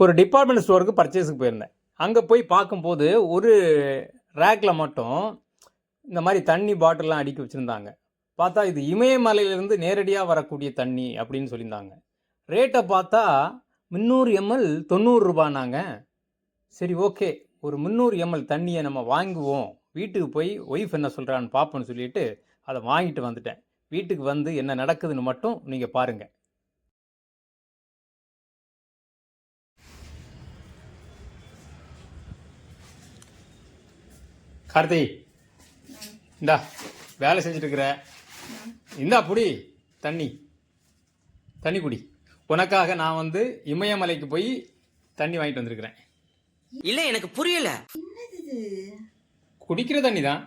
ஒரு டிபார்ட்மெண்ட் ஸ்டோருக்கு பர்ச்சேஸுக்கு போயிருந்தேன். அங்கே போய் பார்க்கும்போது ஒரு ரேக்கில் மட்டும் இந்த மாதிரி தண்ணி பாட்டில்லாம் அடுக்கி வச்சுருந்தாங்க. பார்த்தா இது இமயமலையிலேருந்து நேரடியாக வரக்கூடிய தண்ணி அப்படின்னு சொல்லியிருந்தாங்க. ரேட்டை பார்த்தா முந்நூறு எம்எல் தொண்ணூறுரூபானாங்க சரி ஓகே ஒரு முந்நூறு எம்எல் தண்ணியை நம்ம வாங்குவோம். வீட்டுக்கு போய் ஒய்ஃப் என்ன சொல்கிறான்னு பார்ப்போன்னு சொல்லிட்டு அதை வாங்கிட்டு வந்துட்டேன். வீட்டுக்கு வந்து என்ன நடக்குதுன்னு மட்டும் நீங்கள் பாருங்கள் கார்த்தி இந்தா வேலை செஞ்சுட்டு இருக்கிற இந்தா புடி தண்ணி. தண்ணி குடி. உனக்காக நான் வந்து இமயமலைக்கு போய் தண்ணி வாங்கிட்டு வந்திருக்கிறேன். இல்ல எனக்கு புரியல. என்னது இது? குடிக்கிற தண்ணி தான்.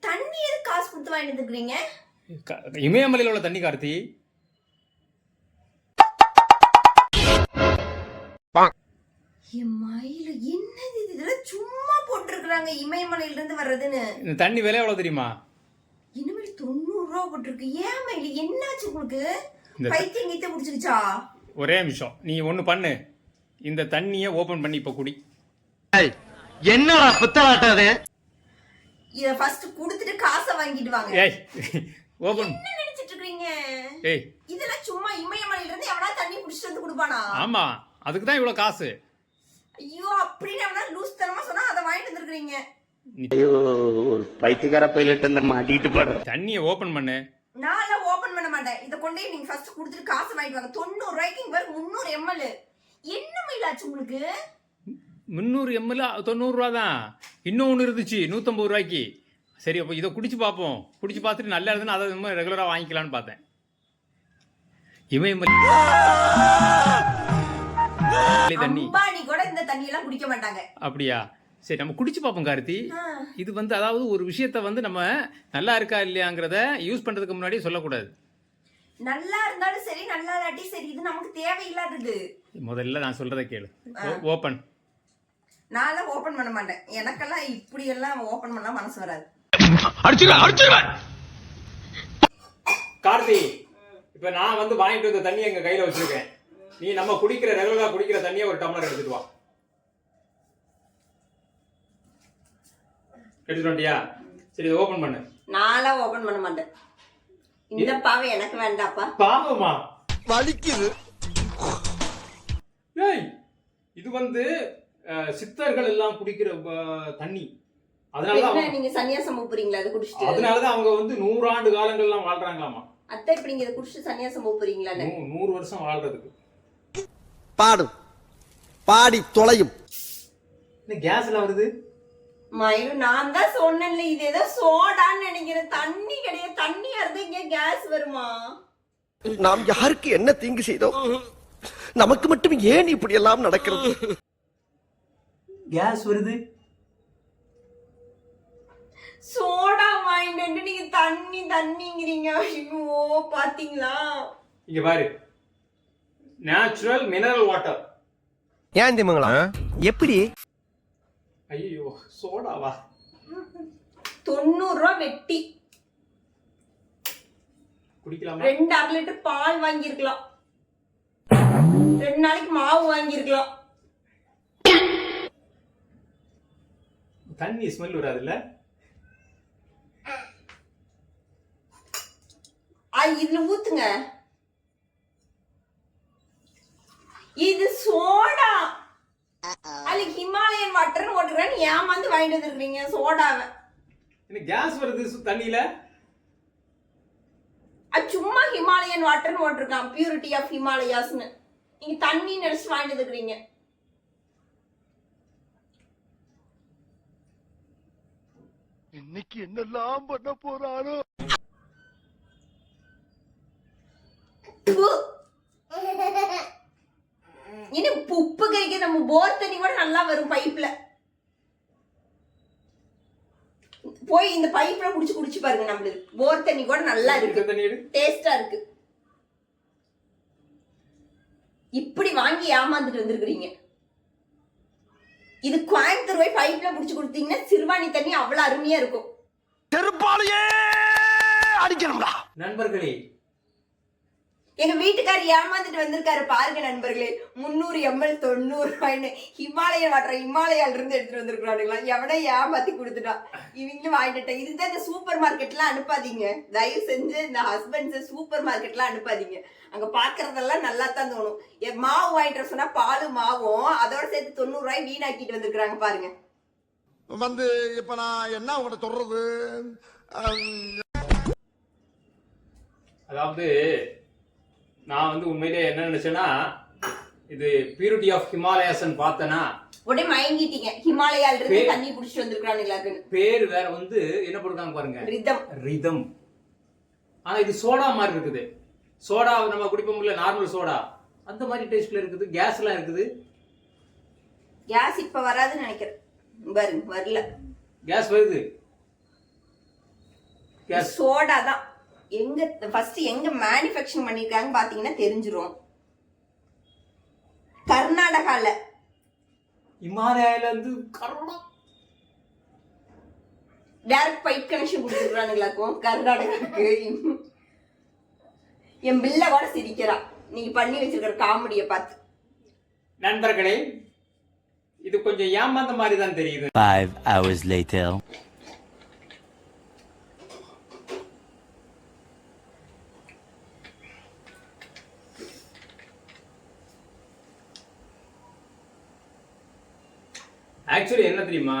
தண்ணி எது காசு கொடுத்து வாங்கிட்டு வந்துக்கிறீங்க க- இமயமலையில் உள்ள தண்ணி கார்த்தி. என் மயில என்னது இது? இதெல்லாம் சும்மா போட்டிருக்கிறாங்க இமயமலையில இருந்து வர்றதுன்னு. இந்த தண்ணி விலை எவ்வளோ தெரியுமா? இனிமேல் தொண்ணூறு ரூபா போட்டிருக்கு. ஏன் மயில? என்னாச்சு உங்களுக்கு இந்த- பைத்தியம் கீத்த குடிச்சிருச்சா ஒரே நிமிஷம். நீ ஒன்று பண்ணு. இந்த தண்ணியை ஓப்பன் பண்ணி இப்போ குடி. என்னடா புத்தலாட்டம் அது? இத ஃபர்ஸ்ட் குடுத்துட்டு காசை வாங்கிட்டு வாங்க. ஏய் ஓப்பன் என்ன நினைச்சிட்டு இருக்கீங்க ஏய். இதெல்லாம் சும்மா இமயமலையில இருந்து எவனா தண்ணி குடிச்சிட்டு வந்து கொடுப்பானா? ஆமாம் அதுக்கு தான் இவ்வளோ காசு. ஐயோ அப்படின்னு லூஸ் தனமா சொன்னா அதை வாங்கிட்டு வந்திருக்கீங்க ஐயோ ஒரு பைத்தியக்கார பைலட் இந்த மாட்டிட்டு போற. தண்ணியை ஓப்பன் பண்ணு. நான் ஓபன் பண்ண மாட்டேன். இத கொண்டு நீங்க ஃபர்ஸ்ட் கொடுத்துட்டு காசு வாங்கிட்டு வாங்க. தொண்ணூறு ரூபாய்க்கு இங்க பாரு முந்நூறு எம்எல் என்ன மயிலாச்சு உங்களுக்கு? முந்நூறு எம்எல் தொண்ணூறுரூவா தான். இன்னும் ஒன்று இருந்துச்சு நூற்றம்பது ரூபாய்க்கு. சரி அப்போ இதை குடிச்சு பார்ப்போம். குடிச்சு பார்த்துட்டு நல்லா இருந்துன்னு அதை நம்ம ரெகுலராக வாங்கிக்கலான்னு பார்த்தேன். இமயமலை. தண்ணி தண்ணி எல்லாம் குடிக்க மாட்டாங்க. அப்படியா? சரி நம்ம குடிச்சு பார்ப்போம் கார்த்தி. இது வந்து அதாவது ஒரு விஷயத்த வந்து நம்ம நல்லா இருக்கா இல்லையாங்கிறத யூஸ் பண்ணுறதுக்கு முன்னாடி சொல்லக்கூடாது. நல்லா இருந்தாலும் சரி நல்லா இல்லாட்டி சரி இது நமக்கு தேவையில்லாதது. முதல்ல நான் சொல்கிறத கேளு. ஓப்பன் நான் ஓபன் பண்ண மாட்டேன். எனக்கெல்லாம் இப்படி எல்லாம் ஓபன் பண்ணா மனசு வராது. கார்த்தி இப்போ நான் வந்து வாங்கிட்டு வந்த தண்ணி எங்கள் கையில் வச்சிருக்கேன். நீ நம்ம குடிக்கிற ரெகுலராக குடிக்கிற தண்ணியை ஒரு டம்ளர் எடுத்துட்டு வா. எடுத்துட்டு வந்துட்டியா? சரி இதை ஓப்பன் பண்ணு. நான்லாம் ஓபன் பண்ண மாட்டேன். இந்த பாவை எனக்கு வேண்டாப்பா. பாவமா? வலிக்குது. ஏய் இது வந்து அஹ், சித்தர்கள் எல்லாம் குடிக்கிற அஹ், தண்ணி. அதனால தான் என்ன அவங்க- நீங்க சன்னியாசம் போறீங்களா அதை குடிச்சிட்டு? அதனால தான் அவங்க வந்து நூறாண்டு காலங்கள்லாம் வாழ்றாங்களாமா? அத்தை இப்ப நீங்க இதை குடிச்சிட்டு சன்னியாசம் போறீங்களான்னு நூ- நூறு வருஷம் வாழ்றதுக்கு. பாடும் பாடி தொலையும். என்ன கேஸ்ல வருது? மயிலும் நான் தான் சொன்னேன்ல இது ஏதோ சோடான்னு நினைக்கிறேன் தண்ணி கிடையாது தண்ணியா இருந்தா இங்க கேஸ் வருமா? நாம் யாருக்கு என்ன தீங்கு செய்தோம்? நமக்கு மட்டும் ஏன் இப்படி எல்லாம் நடக்கிறது? கேஸ் வருது. சோடா வாங்கிட்டு நீங்க தண்ணி தண்ணிங்கிறீங்க. ஐயோ பாத்தீங்களா? இங்க பாரு. நேச்சுரல் மினரல் வாட்டர் ஏன் திமுங்களா எப்படி? ஐயோ சோடாவா தொண்ணூறு ரூபா வெட்டி குடிக்கலாமா ரெண்டு அரை லிட்டர் பால் வாங்கியிருக்கலாம் ரெண்டு நாளைக்கு மாவு வாங்கியிருக்கலாம் தண்ணி ஸ்மெல் வராதுல்ல இதுல ஊத்துங்க இது சோடா அது ஹிமாலயன் வாட்டர்னு ஓட்டுறேன்னு ஏமாந்து வாங்கிட்டு வந்துருக்கீங்க சோடாவை. என்ன கேஸ் வருது தண்ணியில? அது சும்மா ஹிமாலயன் வாட்டர்னு ஓட்டிருக்கான் பியூரிட்டி ஆஃப் ஹிமாலயாஸ்னு. நீங்க தண்ணி நினைச்சு வாங்கிட்டு வந்துருக்கீங்க இன்னைக்கு என்னெல்லாம் பண்ண போறாரோ உப்பு. இன்னும் உப்பு- உப்பு கறிக்க நம்ம போர் தண்ணி கூட நல்லா வரும் பைப்ல போய் இந்த பைப்ல குடிச்சு குடிச்சு பாருங்க நம்மளுக்கு போர் தண்ணி கூட நல்லா இருக்கு. டேஸ்டா இருக்கு. இப்படி வாங்கி ஏமாந்துட்டு வந்திருக்கிறீங்க. இது கோயம்புத்தூர் போய் பைப்ல புடிச்சு கொடுத்தீங்கன்னா சிறுவாணி தண்ணி அவ்வளவு அருமையா இருக்கும். நண்பர்களே எங்க வீட்டுக்காரர் ஏமாந்துட்டு வந்திருக்காரு பாருங்க நண்பர்களே. முந்நூறு எம்எல் தொண்ணூறு ரூபாய்னு ஹிமாலயன் வாட்டர் ஹிமாலயால இருந்து எடுத்துட்டு வந்திருக்கிறானுங்களா. எவனே ஏமாத்தி கொடுத்துட்டான் இவங்களும் வாங்கிட்டேன் இதுதான் இந்த சூப்பர் மார்க்கெட்லாம் அனுப்பாதீங்க. தயவு செஞ்சு இந்த ஹஸ்பண்ட்ஸ் சூப்பர் மார்க்கெட்லாம் அனுப்பாதீங்க. அங்க பாக்குறதெல்லாம் நல்லா தான் தோணும். எ- மாவு வாங்கிட்டு சொன்னா பாலு மாவும் அதோட சேர்த்து தொண்ணூறு ரூபாய் வீணாக்கிட்டு வந்திருக்காங்க பாருங்க. வந்து இப்ப நான் என்ன உங்கள்கிட்ட சொல்றது? அதாவது நான் வந்து உண்மையிலே என்ன நினைச்சேன்னா இது பியூரிட்டி ஆஃப் ஹிமாலயாஸ்ன்னு பார்த்தேன்னா உடனே மயங்கிட்டீங்க. ஹிமாலயால இருந்து தண்ணி குடிச்சிட்டு வந்திருக்கானுங்களாக்குன்னு பேர் வேற வந்து என்ன போட்டிருக்காங்க பாருங்க? ரிதம். ரிதம். ஆனா இது சோடா மாதிரி இருக்குது. சோடா நம்ம குடிப்போம்ல நார்மல் சோடா. அந்த மாதிரி டேஸ்ட்ல இருக்குது. கேஸ்லாம் இருக்குது. கேஸ் இப்ப வராதுன்னு நினைக்கிறேன். பாருங்க வரல. கேஸ் வருது. கேஸ் சோடா தான். எங்க ஃபர்ஸ்ட் எங்க மேனுஃபேக்சரிங் பண்ணிருக்காங்க பாத்தீங்கன்னா தெரிஞ்சிரும். கர்நாடகால. இமாலயால இருந்து கரோனா டைரக்ட் பைப் கனெக்ஷன் கொடுத்துருக்கானுங்களாக்கும் கர்நாடகாவுக்கு என் பில்ல கூட சிரிக்கிறா. நீங்க பண்ணி வச்சிருக்கிற காமெடியை பார்த்து. நண்பர்களே இது கொஞ்சம் ஏமாந்த மாதிரி தான் தெரியுது ஆக்சுவலி என்ன தெரியுமா?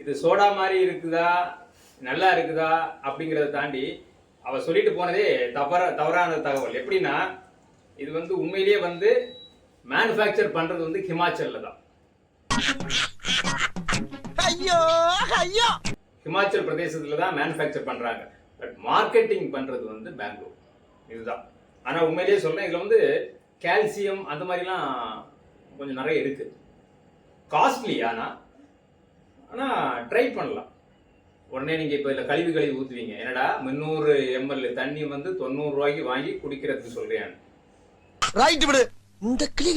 இது சோடா மாதிரி இருக்குதா? நல்லா இருக்குதா? அப்படிங்கறத தாண்டி அவ சொல்லிட்டு போனதே தவற தவறான தகவல். எப்படின்னா இது வந்து உண்மையிலேயே வந்து மேனுஃபேக்சர் பண்றது வந்து ஹிமாச்சல்ல தான். ஐயோ ஐயோ! ஹிமாச்சல் பிரதேசத்துல தான் மேனுஃபேக்சர் பண்றாங்க. பட் மார்க்கெட்டிங் பண்றது வந்து பெங்களூர். இதுதான். ஆனா உண்மையிலேயே சொல்றேன் இதுல வந்து கால்சியம் அந்த மாதிரிலாம் கொஞ்சம் நிறைய இருக்கு. காஸ்ட்லி ஆனா ஆனா ட்ரை பண்ணலாம். உடனே நீங்க இப்ப இதுல கழிவு கழிவு ஊத்துவீங்க. என்னடா முந்நூறு எம்எல் தண்ணி வந்து தொண்ணூறு ரூபாய்க்கு வாங்கி குடிக்கிறதுக்கு கிளி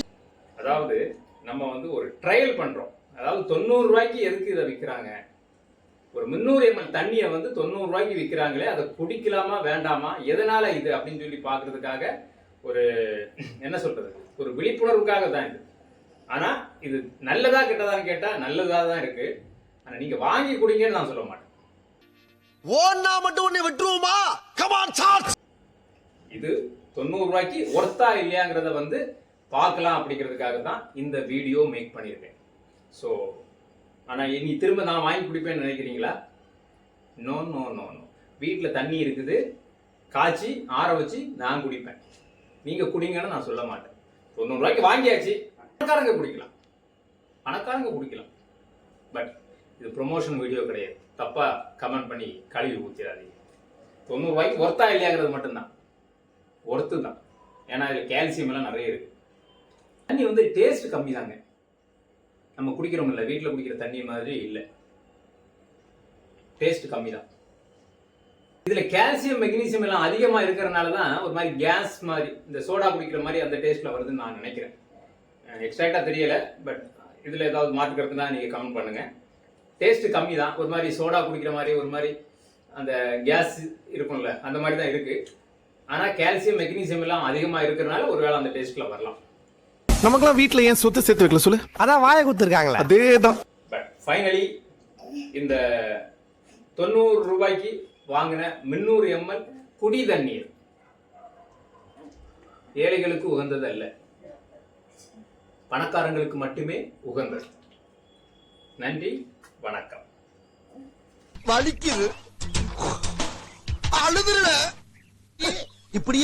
அதாவது நம்ம வந்து ஒரு ட்ரையல் பண்றோம். அதாவது தொண்ணூறு ரூபாய்க்கு எதுக்கு இதை விற்கிறாங்க ஒரு முந்நூறு எம்எல் தண்ணியை வந்து தொண்ணூறு ரூபாய்க்கு விற்கிறாங்களே அதை குடிக்கலாமா வேண்டாமா? எதனால இது? அப்படின்னு சொல்லி பார்க்கிறதுக்காக ஒரு என்ன சொல்றது? ஒரு விழிப்புணர்வுக்காக தான் இது. ஆனா இது நல்லதா கெட்டதான்னு கேட்டா நல்லதா தான் இருக்கு. ஆனா நீங்க வாங்கி குடிங்கன்னு நான் சொல்ல மாட்டேன். ஓன்னா மட்டும் உன்னை விட்டுருவோமா? கமான் சார்ஜ் இது தொண்ணூறு ரூபாய்க்கு ஒர்த்தா இல்லையாங்கிறத வந்து பார்க்கலாம் அப்படிங்கிறதுக்காக தான் இந்த வீடியோ மேக் பண்ணியிருக்கேன். ஸோ ஆனால் இனி திரும்ப நான் வாங்கி குடிப்பேன்னு நினைக்கிறீங்களா? நோ நோ நோ நோ வீட்டில் தண்ணி இருக்குது. காய்ச்சி ஆற வச்சு நான் குடிப்பேன். நீங்கள் குடிங்கன்னு நான் சொல்ல மாட்டேன். தொண்ணூறு ரூபாய்க்கு வாங்கியாச்சு. பணக்காரங்க குடிக்கலாம். பணக்காரங்க குடிக்கலாம். பட் இது ப்ரொமோஷன் வீடியோ கிடையாது. தப்பாக கமெண்ட் பண்ணி கழுவி ஊற்றிடாதீங்க தொண்ணூறு ரூபாய்க்கு ஒர்த்தா இல்லையாங்கிறது மட்டும்தான். ஒர்த்து தான். ஏன்னா இதில் கால்சியம் எல்லாம் நிறைய இருக்குது தண்ணி வந்து டேஸ்ட் கம்மி தாங்க. நம்ம குடிக்கிறோம் இல்லை வீட்டில் குடிக்கிற தண்ணி மாதிரி இல்லை. டேஸ்ட் கம்மி தான். இதில் கால்சியம் மெக்னீசியம் எல்லாம் அதிகமாக இருக்கிறனால தான் ஒரு மாதிரி கேஸ் மாதிரி இந்த சோடா குடிக்கிற மாதிரி அந்த டேஸ்ட்டில் வருதுன்னு நான் நினைக்கிறேன். எக்ஸாக்டாக தெரியலை பட் இதில் ஏதாவது மாற்றுக்கிறதுனா நீங்கள் கமெண்ட் பண்ணுங்கள் டேஸ்ட் கம்மி தான். ஒரு மாதிரி சோடா குடிக்கிற மாதிரி ஒரு மாதிரி அந்த கேஸ் இருக்கும்ல அந்த மாதிரி தான் இருக்கு. ஆனா கால்சியம் மெக்னீசியம் எல்லாம் அதிகமா இருக்கிறனால ஒருவேளை அந்த டேஸ்ட்ல வரலாம். நமக்கெல்லாம் வீட்ல ஏன் சொத்து சேர்த்து வைக்கல சொல்லு? அதான் வாயை குத்துருக்காங்களா. அதேதான். பட் ஃபைனலி இந்த தொண்ணூறு ரூபாய்க்கு வாங்கின முந்நூறு எம்எல் குடி தண்ணீர். ஏழைகளுக்கு உகந்தது அல்ல பணக்காரங்களுக்கு மட்டுமே உகந்தது. நன்றி வணக்கம். வலிக்குது. அழுதுருவேன் இப்படியே